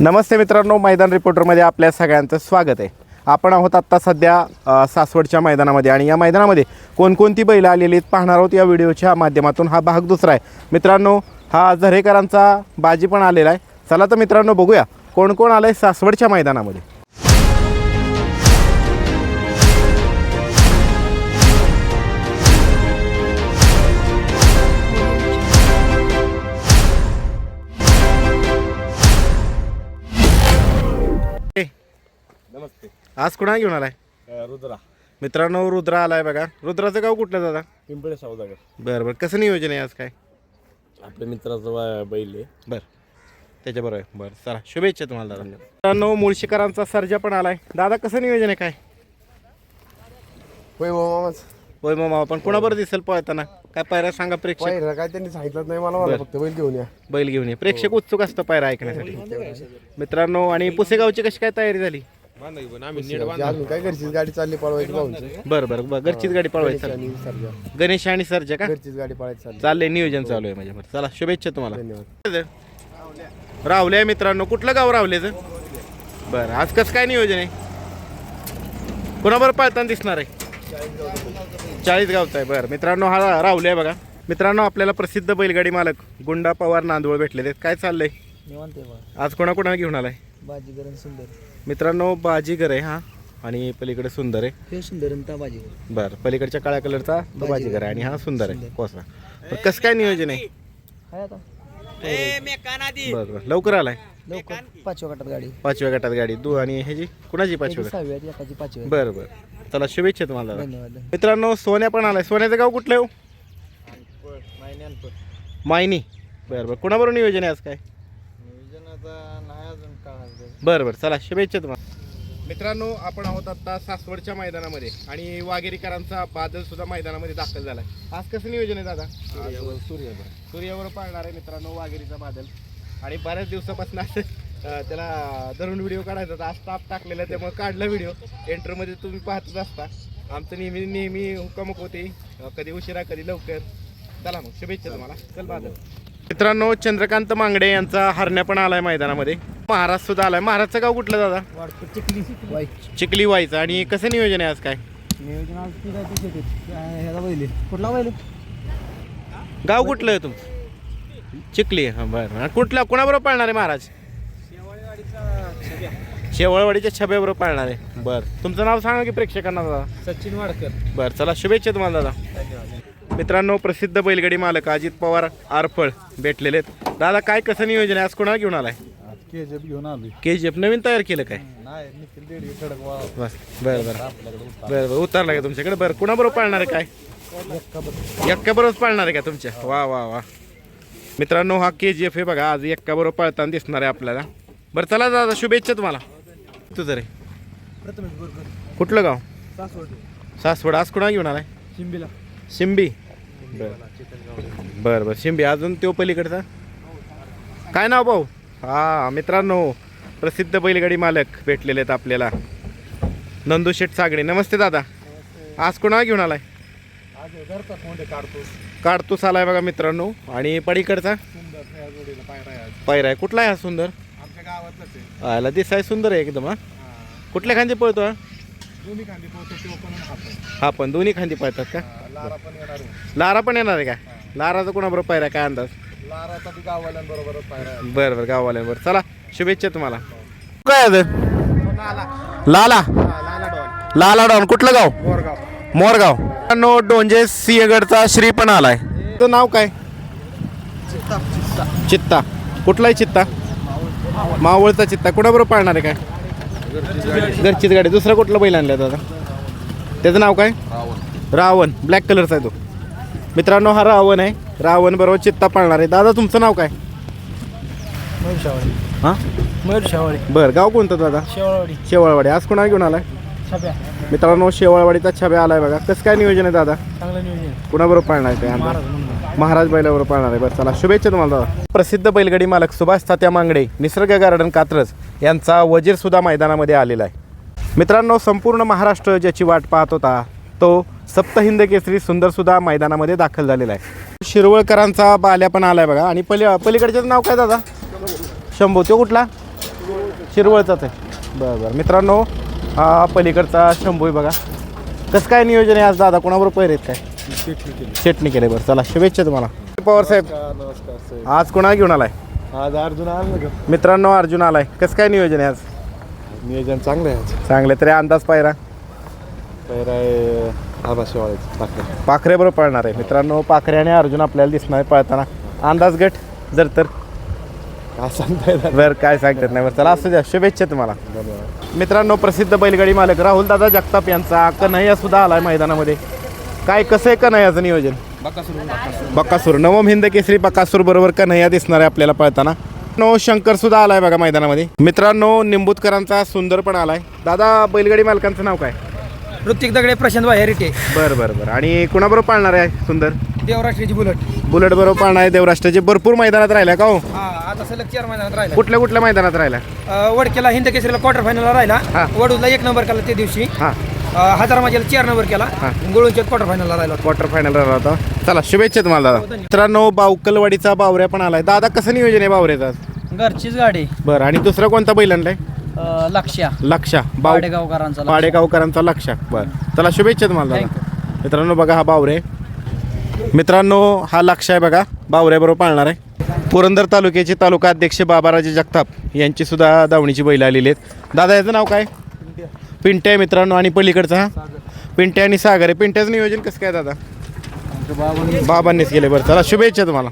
नमस्ते मित्रांनो मैदान रिपोर्टरमध्ये आपल्या सगळ्यांचं स्वागत आहे. आपण आहोत आत्ता सध्या सासवडच्या मैदानामध्ये आणि या मैदानामध्ये कोणकोणती बैलं आलेली आहेत पाहणार आहोत या व्हिडिओच्या माध्यमातून हा भाग दुसरा आहे. मित्रांनो हा झरेकरांचा बाजी पण आलेला आहे. चला तर मित्रांनो बघूया कोण कोण आलं आहे सासवडच्या मैदानामध्ये. नमस्ते. आज कुणा घेऊन आलाय? अ, रुद्रा. मित्रांनो रुद्रा आलाय बघा. रुद्राचं गाव कुठलं दादा? पिंपळे सौदागर बरं बरं. कसं नियोजन आहे आज काय? आपल्या मित्राचा वा- बैल आहे. बरं. त्याच्याबरोबर आहे. बरं चला. शुभेच्छा तुम्हाला दादा. मित्रांनो मुळशीकरांचा सर्जा पण आलाय. दादा कसं नियोजन आहे काय? होय मामाच. होय मग आपण कुणाबरोबर दिसेल पळताना? काय पायरा सांगा प्रेक्षक. पाहिलं काय त्यांनी सांगितलं नाही मला मला फक्त बैल घेऊन या. बैल घेऊन ये. प्रेक्षक उत्सुक असतं पायरा ऐकण्यासाठी. मित्रांनो आणि पुसेगावची कशी काय तयारी झाली? अजून काय घरचीच गाडी चालली पळवायची भाऊंची बरं बरं बरं. घरचीच गाडी पळवायची. आणि गणेश आणि सर्जा का? घरचीच गाडी पळायची चालली. चाललंय नियोजन चालू आहे माझ्या बरं चला शुभेच्छा तुम्हाला. धन्यवाद. रावले आहे मित्रांनो. कुठलं गाव रावलेचं बरं आज कसं काय नियोजन आहे? कोणाबरोबर पाळताना दिसणार आहे? चाळीस गावचा आहे. बरं मित्रांनो हा रावले आहे बघा. मित्रांनो आपल्याला प्रसिद्ध बैलगाडी मालक गुंडा पवार नांदूळ भेटलेले आहेत. काय चाललंय? निवांत आहे बा आज कोणाकोणा घेऊन आलाय? बाजीगरण सुंदर. मित्रांनो बाजीगर आहे हा. आणि पलीकडे सुंदर आहे. हे सुंदर आणि ता बाजीगर. बरं पलीकडच्या काळ्या कलरचा तो बाजीगर. आहे आणि हा सुंदर आहे. कोसा. बरं, कसं काय नियोजन आहे? काय आता? बरं बरं. लवकर आलाय? लवकर. पाचव्या गटात गाडी. पाचव्या गटात गाडी. दू आणि ह्याची? कुणाची सहावी एकाची पाचवी आहे. बरं बरं. चला शुभेच्छा तुम्हाला. धन्यवाद मित्रांनो सोन्या पण आलाय. सोन्याचं गाव कुठलं आहे हो? मायनी. बरं बरं. कुणाबरोबर नियोजन आहे आज काय? बरं बरं. चला शुभेच्छा तुम्हाला. मित्रांनो आपण आहोत आता सासवडच्या मैदानामध्ये आणि वाघेरीकरांचा बादल सुद्धा मैदानामध्ये दाखल झालाय. आज कसं नियोजन आहे दादा? सूर्य सूर्यावर. पाळणार आहे मित्रांनो वाघेरीचा बादल. आणि बऱ्याच दिवसापासून असं त्याला धरून व्हिडिओ काढायचा होता. आज ताप टाकलेला आहे, त्यामुळे काढला व्हिडिओ एंटरमध्ये तुम्ही पाहतच असता. आमचं नेहमी नेहमी हुकामुक होते. कधी उशिरा कधी लवकर. चला मग शुभेच्छा तुम्हाला. चल बादल. मित्रांनो चंद्रकांत मांगडे यांचा हरण्या पण आलाय मैदानामध्ये. महाराज सुद्धा आलाय. महाराजचं गाव कुठलं दादा? चिखली. चिखली व्हायचं आणि कसं नियोजन आहे आज काय? नियोजन आज ती काय ती शेतीत. काय ह्याला बैल आहे. कुठला बैल आहे? गाव कुठलं आहे तुमचं? चिखली हां बरं. आणि कुठल्या कोणाबरोबर पाळणार आहे महाराज? शेवळवाडीच्या छब्याबरोबर पाळणार आहे. बरं. तुमचं नाव सांगा की प्रेक्षकांना दादा. सचिन वाडकर. बरं चला शुभेच्छा तुम्हाला दादा. मित्रांनो प्रसिद्ध बैलगाडी मालक अजित पवार आरफळ भेटलेले आहेत. दादा काय कसं नियोजन आहे? आज कोणाला घेऊन आलाय? के जी घेऊन आलोय. के जी एफ नवीन तयार केलं काय? नाही निखिल बस बरं बरं. बरं बरं उतरला का तुमच्याकडे? बरं कुणाबरोबर पाळणार आहे काय? एक्काबरोबर पाळणार आहे का तुमच्या? वा वा वा. मित्रांनो हा के जी एफ आहे बघा आज एक्काबरोबर पाळताना दिसणार आहे आपल्याला. बरं चला दादा शुभेच्छा तुम्हाला. तुझं रे प्रथमेश बोरकर कुठलं गाव? सासवड. सासवड. आज कुणा घेऊन आलाय? शिंबीला. शिंबी. बरं. बरं बरं. शिंबी अजून तो पलीकडचा? काय नाव भाऊ? हा मित्रांनो प्रसिद्ध बैलगाडी मालक भेटलेले आहेत आपल्याला. नंदू शेठ सागडे नमस्ते दादा. आज कोणा घेऊन आलाय? काढतोस. आलाय बघा मित्रांनो. आणि जोडीला पायरा आहे कुठला आहे हा सुंदर? आला दिसाय सुंदर आहे एकदम हा. कुठल्या खांदी पळतो हा? दोन्ही खांदी तो पण हा पण दोन्ही खांदी पळतात का? लारा पण येणार आहे. लारा पण येणार आहे का? लाराचा कोणाबरोबर पायरा आहे? काय अंदाज? लाराचा बी गाववाल्यांबरोबरच पायरा आहे. बरं बरं गाववाल्यांवर चला शुभेच्छा तुम्हाला. काय आहे ते? लाला. लाला? डॉन. कुठलं गाव? बोरगाव मोरगाव. नो डोंजे सिंहगडचा श्री पण आलाय. तो नाव काय? चित्ता. कुठलाही चित्ता? मावळचा चित्ता. कुणाबरोबर पाळणार आहे काय? घरचीच गाडी. दुसरा कुठला बैल आणलाय दादा? त्याचं नाव काय? रावण. ब्लॅक कलरचा आहे तो. मित्रांनो हा रावण आहे. रावण बरोबर चित्ता पाळणार आहे. दादा तुमचं नाव काय? मयूर शावळे. हां? मयूर शावळे. बरं गाव कोणतं दादा? शेवाळवाडी. शेवाळवाडी. आज कोणाला घेऊन आलाय? मित्रांनो शेवाळवाडीचा छब्या आलाय बघा. कसं काय नियोजन आहे दादा? चांगलं नियोजन कुणाबरोबर पाळणार आहे अंदाज? महाराज बैलावर पाळणार आहे. बरं चला शुभेच्छा तुम्हाला प्रसिद्ध बैलगाडी मालक सुभाष तात्या मांगडे निसर्ग गार्डन कात्रज यांचा वजीरसुद्धा मैदानामध्ये आलेला आहे. मित्रांनो संपूर्ण महाराष्ट्र ज्याची वाट पाहत होता तो सप्तहिंद केसरी सुंदरसुद्धा मैदानामध्ये दाखल झालेला आहे. शिरवळकरांचा बाल्या पण आलाय बघा. आणि पली पलीकडच्याचं नाव काय दादा? शंभू. तो कुठला? शिरवळचाच आहे. बरं बरं. मित्रांनो हा पलीकडचा शंभू आहे बघा. कसं काय नियोजन आहे आज दादा? कोणाबरोबर पैर आहेत काय? शेटणी केले. बरं. चला शुभेच्छा तुम्हाला. पवार साहेब नमस्कार आज कोणाला घेऊन आलाय? आज अर्जुन आलं का मित्रांनो अर्जुन आलाय. कसं काय नियोजन आहे आज? नियोजन चांगलं आहे चांगले तरी अंदाज पायरा. पहिला आहे आबा शेवाळ्याचं टाकलं पाखरे बरोबर पळणार आहे. मित्रांनो पाखरे आणि अर्जुन आपल्याला दिसणार आहे पळताना. अंदाज गट जर तर. काय सांगता येणार बरं काय सांगतात नाही बरं. चला असू द्या. शुभेच्छा तुम्हाला. मित्रांनो प्रसिद्ध बैलगाडी मालक राहुल दादा जगताप यांचा कन्हैया सुद्धा आलाय मैदानामध्ये. काय कसं आहे कन्हैयाचं नियोजन? बक्कासूर. नवम हिंद केसरी बक्कासूर बरोबर कन्हैया दिसणार आहे आपल्याला पळताना. नो शंकर सुद्धा आलाय बघा मैदानामध्ये. मित्रांनो निंबूतकरांचा सुंदर पण आलाय. दादा बैलगाडी मालकांचं नाव काय? ऋतिक दगडे प्रशांत हेरिटे. बरं बरं बरं. आणि कुणाबरोबर पाळणार आहे सुंदर? देवराष्ट्रीची बुलट. बुलेट बरोबर पाळणार आहे देवराष्ट्राचे भरपूर मैदानात राहिल्या का हो? आता सलग चार मैदानात राहिला कुठल्या कुठल्या मैदानात राहिल्या? अं, वडकेला हिंद केसरीला क्वार्टर फायनलला राहिला. हा. वडूजला एक नंबर केला त्या दिवशी. हां. हजार माझ्याला चार नंबर केला. हा. गुळूंच्या क्वार्टर फायनलला राहिला. क्वार्टर फायनल राहिला होता चला शुभेच्छा तुम्हाला दादा. मित्रांनो बावकलवाडीचा बावऱ्या पण आलाय. दादा कसं नियोजन आहे बावऱ्याचं? घरचीच गाडी. बरं आणि दुसरा कोणता बैल आणलाय लक्षा बाव पाडेगावकरांचा लक्ष्या. पाडेगावकरांचा लक्ष बरं. चला शुभेच्छा तुम्हाला दादा. मित्रांनो बघा हा बावरे. मित्रांनो हा लक्ष आहे बघा. बावऱ्याबरोबर पाळणार आहे. पुरंदर तालुक्याचे तालुका अध्यक्ष बाबाराजे जगताप यांची सुद्धा दावणीची बैल आलेली आहेत. दादा याचं नाव काय? पिंटे आहे मित्रांनो आणि पलीकडचा हा? पिंटे आणि सागर आहे. पिंट्याचं नियोजन कसं काय दादा? बाबांनीच केले बरं. चला शुभेच्छा तुम्हाला.